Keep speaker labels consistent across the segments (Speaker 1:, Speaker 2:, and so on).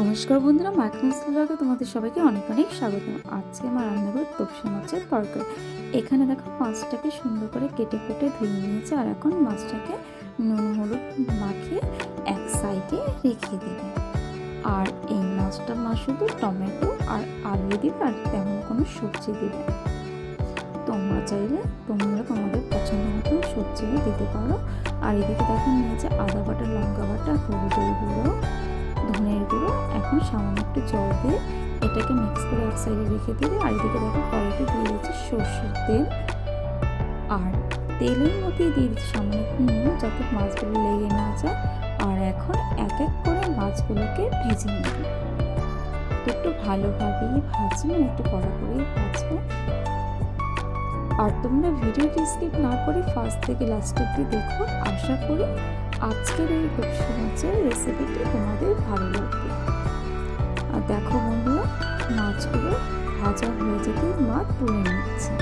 Speaker 1: নমস্কার বন্ধুরা মাইক্রোস ব্লগে তোমাদের সবাইকে অনেক অনেক স্বাগত। আজকে আমার রান্না করব তপসি মাছের তরকারি। এখানে দেখো মাছটাকে সুন্দর করে কেটে কেটে ধুয়ে নিয়েছে আর এখন মাছটাকে নুন, হলুদ মাখিয়ে এক সাইডে রেখে দেবে। আর এই মাছটা মা শুধু টমেটো আর আলু দিবে আর তেমন কোনো সবজি দিবে তোমরা চাইলে তোমরা তোমাদের পছন্দ মতো সবজিও দিতে পারো। আর এদিকে দেখো নিয়েছে আদা বাটা, লঙ্কা বাটা, হলুদের গুঁড়ো ধনের গুঁড়ো। এখন সামান্য একটু জল দিয়ে এটাকে মিক্স করে এক সাইডে রেখে দিলে আর এদিকে দেখো কড়াইতে দিয়ে দিচ্ছি সর্ষের তেল। আর তেলের মধ্যে দিয়ে দিচ্ছি সামান্য একটু নুন যাতে মাছগুলো লেগে না যায়। আর এখন এক এক করে মাছগুলোকে ভেজে নেবে। একটু ভালোভাবেই ভাজবেন একটু কড়া করেই ভাজবেন আর তোমরা ভিডিওটি স্কিপ না করে ফার্স্ট থেকে লাস্ট অব্দি দেখো। আশা করি আজকের এই কপসি মাছের রেসিপিটি তোমাদের ভালো লাগবে। আর দেখো বন্ধুরা, মাছগুলো ভাজা হয়ে যেতে মা তুলে নিচ্ছে।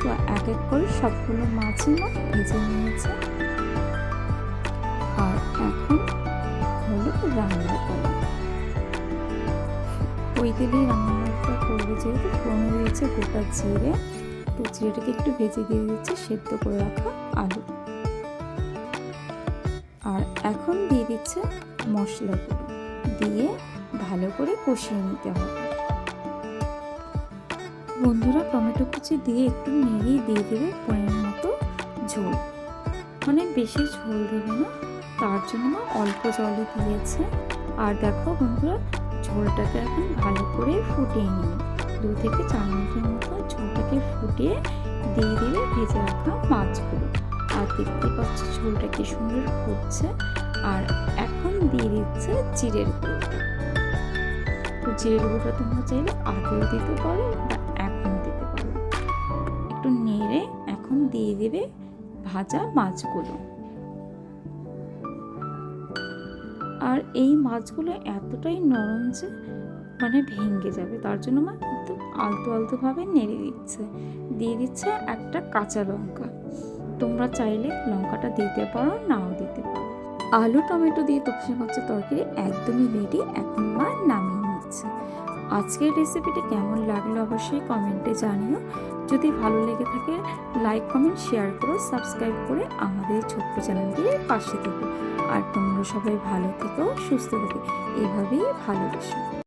Speaker 1: তো এক এক করে সবগুলো মাছই মা ভেজে নিয়েছে। আর এখন হলো রান্না করা। ওই রান্নাটা করবে যেহেতু ফোড়ন দিয়েছে গোটা জিরে। তো জিরেটাকে একটু ভেজে দিয়ে দিচ্ছে, সেদ্ধ করে রাখা আলু। আর এখন দিয়ে দিচ্ছে মশলাগুলো। দিয়ে ভালো করে কষিয়ে নিতে হবে। বন্ধুরা টমেটো কুচি দিয়ে একটু নেড়িয়ে দিয়ে দেবে পরিমাণ মতো ঝোল। মানে বেশি ঝোল দেবে না, তার জন্য অল্প জলে দিয়েছে। আর দেখো বন্ধুরা, ঝোলটাকে এখন ভালো করে ফুটিয়ে নিবে দু থেকে চার মিনিটের মতো ঝোলটাকে ফুটিয়ে দিয়ে দিবে ভেজে রাখা মাছগুলো। আর দেখতে পাচ্ছি ঝোলটা কি সুন্দর হচ্ছে। আর এখন দিয়ে দিচ্ছে জিরের গুঁড়োটা তো জিরের গুঁড়োটা তোমরা চাইলে আগেও দিতে পারো বা এখন দিতে পারো। একটু নেড়ে এখন দিয়ে দেবে ভাজা মাছগুলো। আর এই মাছগুলো এতটাই নরম যে মানে ভেঙে যাবে, তার জন্য মা একটু আলতো আলতোভাবে নেড়ে দিচ্ছে। দিয়ে দিচ্ছে একটা কাঁচা লঙ্কা। তোমরা চাইলে লঙ্কাটা দিতে পারো, নাও দিতে পারো। আলু, টমেটো দিয়ে তপসি মাছের তরকারি একদমই রেডি এখন মা নামিয়ে নিচ্ছে। আজকের রেসিপিটি কেমন লাগল অবশ্যই কমেন্টে জানিও। যদি ভালো লেগে থাকে লাইক কমেন্ট শেয়ার করো সাবস্ক্রাইব করে আমাদের ছোট্ট চ্যানেলটির পাশে থেকো। আর তোমরা সবাই ভালো থেকো, সুস্থ থেকো। এভাবেই ভালোবাসো।